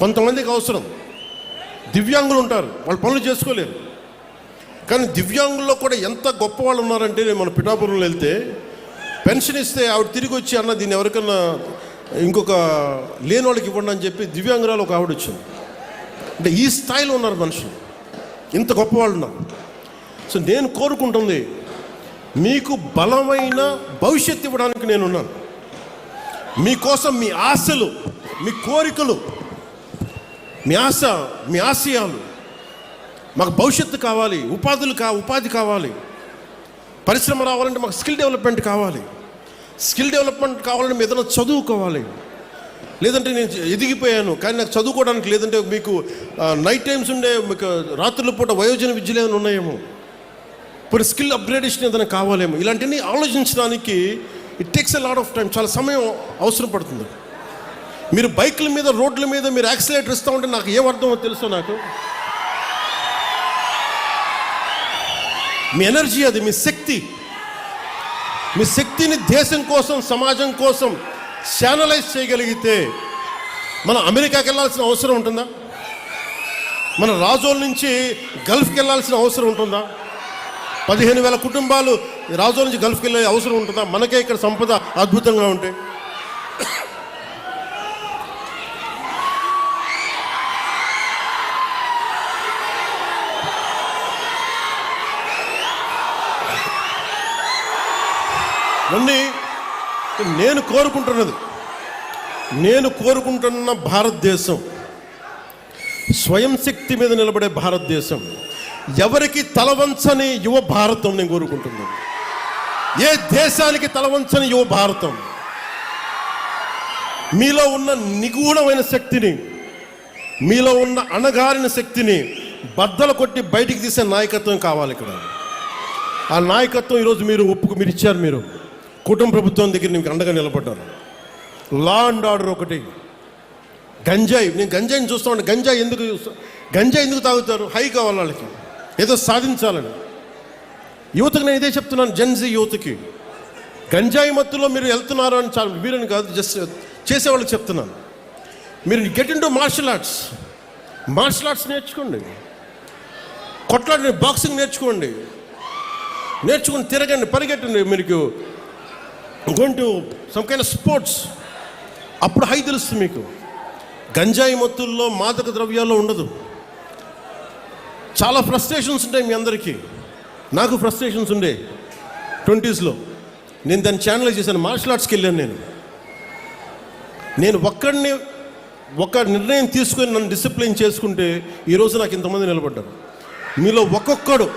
కొంతమందికి అవసరం. దివ్యాంగులు ఉంటారు. వాళ్ళు పనులు చేసుకోలేరు. కానీ దివ్యాంగుల్లో కూడా ఎంత గొప్ప వాళ్ళు ఉన్నారంటే నేను మన పిఠాపురంలో వెళ్తే పెన్షన్ ఇస్తే ఆవిడ తిరిగి వచ్చి అన్న దీన్ని ఎవరికన్నా ఇంకొక లేని వాళ్ళకి ఇవ్వండి అని చెప్పి దివ్యాంగురాలు ఒక ఆవిడ వచ్చింది. అంటే ఈ స్థాయిలో ఉన్నారు మనుషులు. ఇంత గొప్ప వాళ్ళు ఉన్నారు. సో నేను కోరుకుంటుంది మీకు బలమైన భవిష్యత్తు ఇవ్వడానికి నేనున్నాను. మీకోసం మీ ఆశలు మీ కోరికలు మ్యాస మ్యాసియాలు మాకు భవిష్యత్తు కావాలి ఉపాధులు కా ఉపాధి కావాలి. పరిశ్రమ రావాలంటే మాకు స్కిల్ డెవలప్మెంట్ కావాలి. స్కిల్ డెవలప్మెంట్ కావాలంటే మీ ఏదైనా చదువుకోవాలి. లేదంటే నేను ఎదిగిపోయాను కానీ నాకు చదువుకోవడానికి లేదంటే మీకు నైట్ టైమ్స్ ఉండే మీకు రాత్రుల పూట వయోజన విద్యలు ఏమైనా ఉన్నాయేమో. ఇప్పుడు స్కిల్ అప్గ్రేడేషన్ ఏదైనా కావాలేమో. ఇలాంటివన్నీ ఆలోచించడానికి it takes a lot of time చాలా సమయం అవసరం పడుతుంది. మీరు బైకుల మీద రోడ్ల మీద మీరు యాక్సిలేటర్ ఇస్తూ ఉంటే నాకు ఏం అర్థమో తెలుసో నాకు? మీ ఎనర్జీ అది మీ శక్తి. మీ శక్తిని దేశం కోసం సమాజం కోసం శానలైజ్ చేయగలిగితే మనం అమెరికాకి వెళ్ళాల్సిన అవసరం ఉంటుందా? మన రాజోల నుంచి గల్ఫ్కి వెళ్ళాల్సిన అవసరం ఉంటుందా? పదిహేను వేల కుటుంబాలు రాజోల నుంచి గల్ఫ్కి వెళ్ళే అవసరం ఉంటుందా? మనకే ఇక్కడ సంపద అద్భుతంగా ఉంటే. నన్ను నేను కోరుకుంటున్నది నేను కోరుకుంటున్న భారతదేశం స్వయం శక్తి మీద నిలబడే భారతదేశం ఎవరికి తలవంచని యువ భారతం నేను కోరుకుంటున్నాను. ఏ దేశానికి తలవంచని యువ భారతం? మీలో ఉన్న నిగూఢమైన శక్తిని మీలో ఉన్న అణగారిన శక్తిని బద్దలు కొట్టి బయటికి తీసే నాయకత్వం కావాలి ఇక్కడ. ఆ నాయకత్వం ఈరోజు మీరు ఒప్పుకు మీరు ఇచ్చారు మీరు. కుటుంబ ప్రభుత్వం దగ్గర మీకు అండగా నిలబడ్డారు లా అండ్ ఆర్డర్ ఒకటి. గంజాయి. నేను గంజాయిని చూస్తా ఉంటాను గంజాయి ఎందుకు గంజాయి ఎందుకు తాగుతారు? హై కావాలి వాళ్ళకి. ఏదో సాధించాలని. యువతకు నేను ఇదే చెప్తున్నాను జెన్జీ యువతకి. గంజాయి మత్తులో మీరు వెళ్తున్నారు అని చాలా వీరని కాదు జస్ట్ చేసేవాళ్ళకి చెప్తున్నాను. మీరు get in to martial arts martial arts నేర్చుకోండి. కొట్లాడి బాక్సింగ్ నేర్చుకోండి. నేర్చుకుని తిరగండి పరిగెట్టండి. మీకు going to some kind sports అప్పుడు హై తెలుస్తుంది మీకు. గంజాయి మత్తుల్లో మాదక ద్రవ్యాల్లో ఉండదు. చాలా ఫ్రస్ట్రేషన్స్ ఉంటాయి మీ అందరికీ. నాకు ఫ్రస్ట్రేషన్స్ ఉండే ట్వంటీస్లో నేను దాన్ని ఛానల్ చేశాను. మార్షల్ ఆర్ట్స్కి వెళ్ళాను నేను. నేను ఒక్కడిని ఒక నిర్ణయం తీసుకొని నన్ను డిసిప్లిన్ చేసుకుంటే ఈరోజు నాకు ఇంతమంది నిలబడ్డారు. మీలో ఒక్కొక్కడు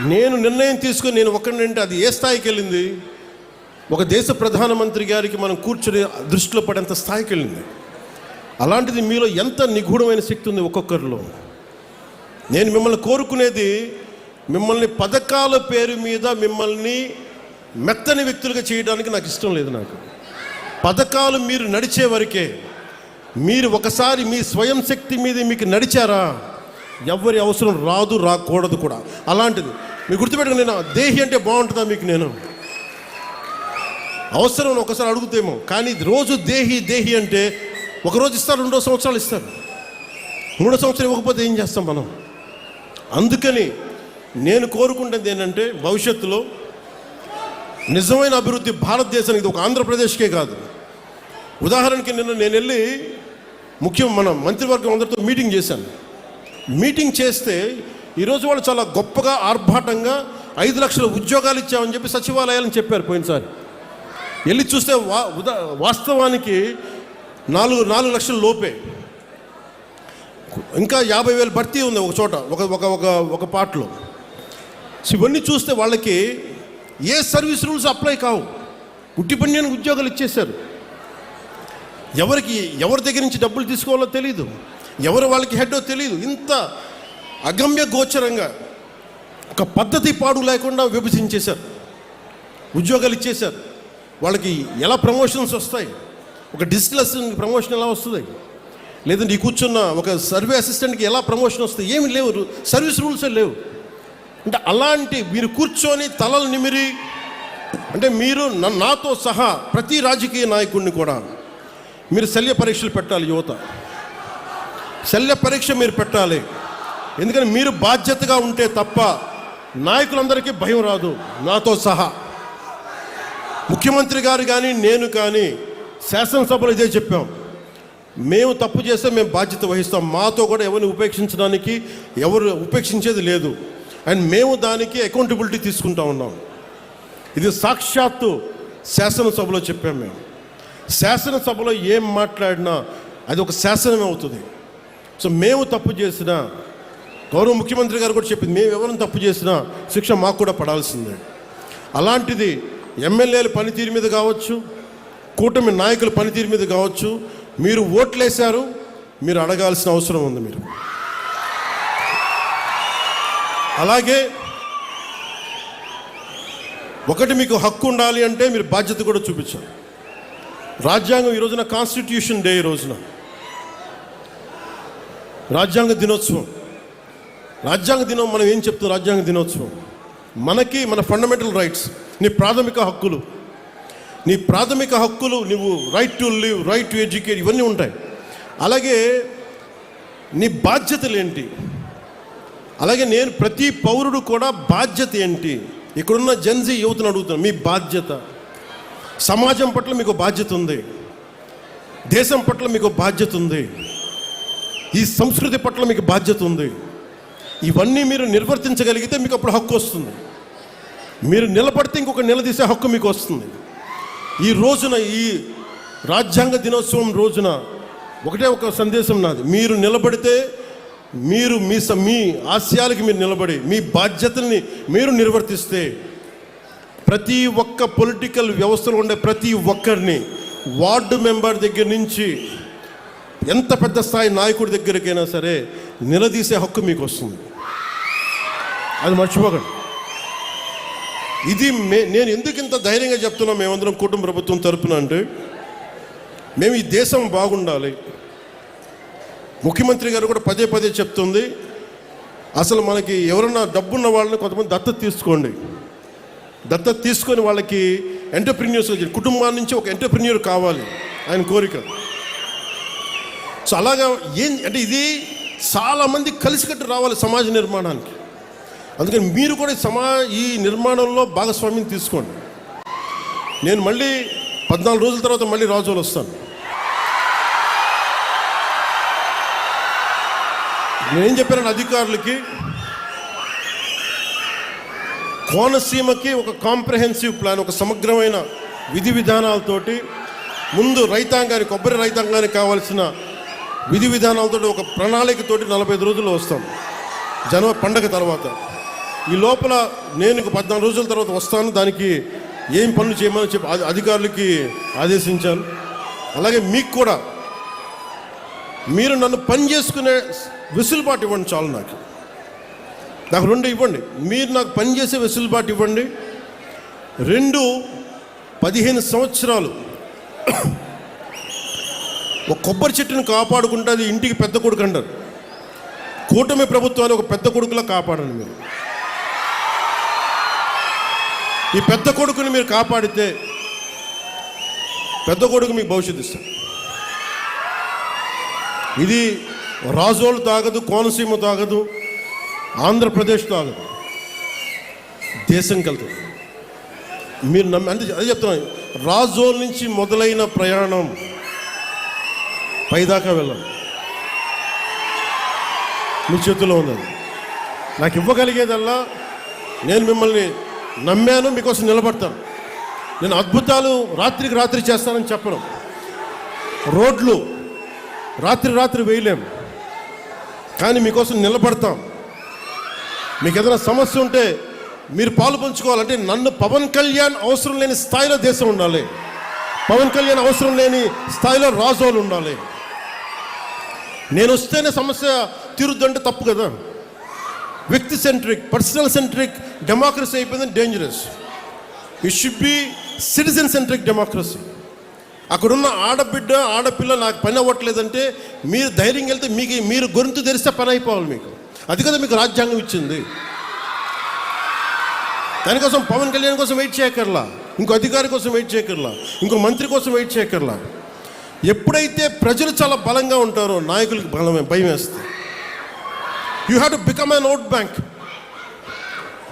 నేను నిర్ణయం తీసుకుని నేను ఒక్కడిని అంటే అది ఏ స్థాయికి వెళ్ళింది? ఒక దేశ ప్రధానమంత్రి గారికి మనం కూర్చొని దృష్టిలో పడేంత స్థాయికి వెళ్ళింది. అలాంటిది మీలో ఎంత నిగూఢమైన శక్తి ఉంది ఒక్కొక్కరిలో? నేను మిమ్మల్ని కోరుకునేది మిమ్మల్ని పథకాల పేరు మీద మిమ్మల్ని మెత్తని వ్యక్తులుగా చేయడానికి నాకు ఇష్టం లేదు నాకు. పథకాలు మీరు నడిచే వరకే మీరు ఒకసారి మీ స్వయం శక్తి మీద మీకు నడిచారా? ఎవరి అవసరం రాదు రాకూడదు కూడా. అలాంటిది మీరు గుర్తుపెట్టుకుని నేను దేహి అంటే బాగుంటుందా మీకు నేను? అవసరం ఒకసారి అడుగుతేమో. కానీ రోజు దేహి దేహి అంటే ఒకరోజు ఇస్తారు రెండో సంవత్సరాలు ఇస్తారు. మూడో సంవత్సరం ఇవ్వకపోతే ఏం చేస్తాం మనం? అందుకని నేను కోరుకుంటుంది ఏంటంటే భవిష్యత్తులో నిజమైన అభివృద్ధి భారతదేశానికి ఒక ఆంధ్రప్రదేశ్కే కాదు. ఉదాహరణకి నిన్న నేను వెళ్ళి ముఖ్యం మన మంత్రివర్గం అందరితో మీటింగ్ చేశాను. మీటింగ్ చేస్తే ఈరోజు వాళ్ళు చాలా గొప్పగా ఆర్భాటంగా ఐదు లక్షల ఉద్యోగాలు ఇచ్చామని చెప్పి సచివాలయాలని చెప్పారు పోయినసారి. వెళ్ళి చూస్తే వా ఉదా వాస్తవానికి నాలుగు నాలుగు లక్షల లోపే. ఇంకా యాభై వేలు భర్తీ ఉంది ఒక చోట ఒక ఒక ఒక ఒక పార్ట్లో. సో ఇవన్నీ చూస్తే వాళ్ళకి ఏ సర్వీస్ రూల్స్ అప్లై కావు. ఉట్టి ఉద్యోగాలు ఇచ్చేశారు. ఎవరికి ఎవరి దగ్గర నుంచి డబ్బులు తీసుకోవాలో తెలియదు ఎవరు వాళ్ళకి హెడ్డో తెలియదు ఇంత అగమ్య గోచరంగా ఒక పద్ధతి పాడు లేకుండా విభజించేశారు. ఉద్యోగాలు ఇచ్చేశారు. వాళ్ళకి ఎలా ప్రమోషన్స్ వస్తాయి? ఒక డిజిటల్ ప్రమోషన్ ఎలా వస్తుంది? లేదంటే ఈ కూర్చున్న ఒక సర్వే అసిస్టెంట్కి ఎలా ప్రమోషన్ వస్తుంది ఏమి లేవు. సర్వీస్ రూల్సే లేవు. అంటే అలాంటి మీరు కూర్చొని తలలు నిమిరి అంటే మీరు నాతో సహా ప్రతి రాజకీయ నాయకుడిని కూడా మీరు శల్య పరీక్షలు పెట్టాలి యువత. శల్య పరీక్ష మీరు పెట్టాలి. ఎందుకని మీరు బాధ్యతగా ఉంటే తప్ప నాయకులందరికీ భయం రాదు. నాతో సహా. ముఖ్యమంత్రి గారు కానీ నేను కానీ శాసనసభలో ఇదే చెప్పాం. మేము తప్పు చేస్తే మేము బాధ్యత వహిస్తాం. మాతో కూడా ఎవరిని ఉపేక్షించడానికి ఎవరు ఉపేక్షించేది లేదు. అండ్ మేము దానికి అకౌంటబిలిటీ తీసుకుంటా ఉన్నాం. ఇది సాక్షాత్తు శాసనసభలో చెప్పాం మేము. శాసనసభలో ఏం మాట్లాడినా అది ఒక శాసనమే అవుతుంది. సో మేము తప్పు చేసినా గౌరవ ముఖ్యమంత్రి గారు కూడా చెప్పింది మేము ఎవరిని తప్పు చేసినా శిక్ష మాకు కూడా పడాల్సిందే. అలాంటిది ఎమ్మెల్యేల పనితీరు మీద కావచ్చు కూటమి నాయకుల పనితీరు మీద కావచ్చు మీరు ఓట్లేశారు మీరు అడగాల్సిన అవసరం ఉంది మీరు. అలాగే ఒకటి మీకు హక్కు ఉండాలి అంటే మీరు బాధ్యత కూడా చూపించాలి. రాజ్యాంగం ఈ రోజున కాన్స్టిట్యూషన్ డే ఈ రోజున. రాజ్యాంగ దినోత్సవం. రాజ్యాంగ దినం మనం ఏం చెప్తాం? రాజ్యాంగ దినోత్సవం. మనకి మన ఫండమెంటల్ రైట్స్ నీ ప్రాథమిక హక్కులు. నీ ప్రాథమిక హక్కులు నువ్వు right to live right to educate ఇవన్నీ ఉంటాయి. అలాగే నీ బాధ్యతలు ఏంటి? అలాగే నేను ప్రతి పౌరుడు కూడా బాధ్యత ఏంటి? ఇక్కడున్న జన్జీ యువతను అడుగుతున్నాను మీ బాధ్యత. సమాజం పట్ల మీకు బాధ్యత ఉంది. దేశం పట్ల మీకు బాధ్యత ఉంది. ఈ సంస్కృతి పట్ల మీకు బాధ్యత ఉంది. ఇవన్నీ మీరు నిర్వర్తించగలిగితే మీకు అప్పుడు హక్కు వస్తుంది. మీరు నిలబడితే ఇంకొక నిలదీసే హక్కు మీకు వస్తుంది. ఈ రోజున ఈ రాజ్యాంగ దినోత్సవం రోజున ఒకటే ఒక సందేశం నాది. మీరు నిలబడితే మీరు మీ స- మీ ఆశయాలకి మీరు నిలబడి మీ బాధ్యతల్ని మీరు నిర్వర్తిస్తే ప్రతి ఒక్క పొలిటికల్ వ్యవస్థలో ఉండే ప్రతి ఒక్కరిని వార్డు మెంబర్ దగ్గర నుంచి ఎంత పెద్ద స్థాయి నాయకుడి దగ్గరికైనా సరే నిలదీసే హక్కు మీకు వస్తుంది. అది మర్చిపోకండి. ఇది మే నేను ఎందుకు ఇంత ధైర్యంగా చెప్తున్నా మేమందరం కుటుంబ ప్రభుత్వం తరపున అంటే మేము ఈ దేశం బాగుండాలి. ముఖ్యమంత్రి గారు కూడా పదే పదే చెప్తుంది అసలు మనకి ఎవరన్నా డబ్బున్న వాళ్ళని కొంతమంది దత్తత తీసుకోండి. దత్తత తీసుకొని వాళ్ళకి ఎంటర్ప్రిన్యూర్స్ కుటుంబాల నుంచి ఒక ఎంటర్ప్రిన్యూర్ కావాలి ఆయన కోరిక. సో అలాగా ఏం అంటే ఇది చాలామంది కలిసికట్టు రావాలి సమాజ నిర్మాణానికి. అందుకని మీరు కూడా సమా ఈ నిర్మాణంలో భాగస్వామ్యం తీసుకోండి. నేను మళ్ళీ పద్నాలుగు రోజుల తర్వాత మళ్ళీ రాజులు వస్తాను. నేనేం చెప్పాను అధికారులకి? కోనసీమకి ఒక కాంప్రహెన్సివ్ ప్లాన్ ఒక సమగ్రమైన విధి విధానాలతోటి ముందు రైతాంగానికి కొబ్బరి రైతాంగానికి కావాల్సిన విధి విధానాలతో ఒక ప్రణాళికతోటి నలభై ఐదు రోజుల్లో వస్తాం. జనవరి పండగ తర్వాత. ఈ లోపల నేను పద్నాలుగు రోజుల తర్వాత వస్తాను. దానికి ఏం పనులు చేయమని చెప్పి అధికారులకి ఆదేశించాను. అలాగే మీకు కూడా. మీరు నన్ను పని చేసుకునే వెసులుబాటు ఇవ్వండి చాలు నాకు. నాకు రెండు ఇవ్వండి. మీరు నాకు పని చేసే వెసులుబాటు ఇవ్వండి. రెండు పదిహేను సంవత్సరాలు ఒక కొబ్బరి చెట్టును కాపాడుకుంటే అది ఇంటికి పెద్ద కొడుకు అంటారు. కూటమి ప్రభుత్వాన్ని ఒక పెద్ద కొడుకులా కాపాడండి మీరు. ఈ పెద్ద కొడుకుని మీరు కాపాడితే పెద్ద కొడుకు మీకు భవిష్యత్తు ఇస్తారు ఇది రాజోలు తాగదు కోనసీమ తాగదు ఆంధ్రప్రదేశ్ తాగదు. దేశం కలుతుంది మీరు నమ్మి అంటే అదే చెప్తున్నాను రాజోల్ నుంచి మొదలైన ప్రయాణం పైదాకా వెళ్ళాలి. మీ చేతిలో ఉన్నది నాకు ఇవ్వగలిగేదల్లా నేను మిమ్మల్ని నమ్మాను మీకోసం నిలబడతాను. నేను అద్భుతాలు రాత్రికి రాత్రి చేస్తానని చెప్పను రోడ్లు రాత్రి రాత్రి వేయలేం. కానీ మీకోసం నిలబడతాం. మీకు ఏదైనా సమస్య ఉంటే మీరు పాలు పంచుకోవాలంటే నన్ను పవన్ కళ్యాణ్ అవసరం లేని స్థాయిలో దేశం ఉండాలి. పవన్ కళ్యాణ్ అవసరం లేని స్థాయిలో రాజోలు ఉండాలి. నేను వస్తేనే సమస్య తీరుద్దంటే తప్పు కదా. వ్యక్తి సెంట్రిక్ పర్సనల్ సెంట్రిక్ డెమోక్రసీ అయిపోయింది dangerous it should be citizen centric democracy అక్కడున్న ఆడబిడ్డ ఆడపిల్ల నాకు పని అవ్వట్లేదంటే మీరు ధైర్యం వెళ్తే మీకు మీరు గొంతు తెరిస్తే పని అయిపోవాలి మీకు. అది కదా మీకు రాజ్యాంగం ఇచ్చింది. దానికోసం పవన్ కళ్యాణ్ కోసం వెయిట్ చేయకర్లా ఇంకో అధికారి కోసం వెయిట్ చేయకర్లా ఇంకో మంత్రి కోసం వెయిట్ చేయకర్లా ఎప్పుడైతే ప్రజలు చాలా బలంగా ఉంటారో నాయకులకు బలమే భయం వేస్తుంది. You have to become an vote bank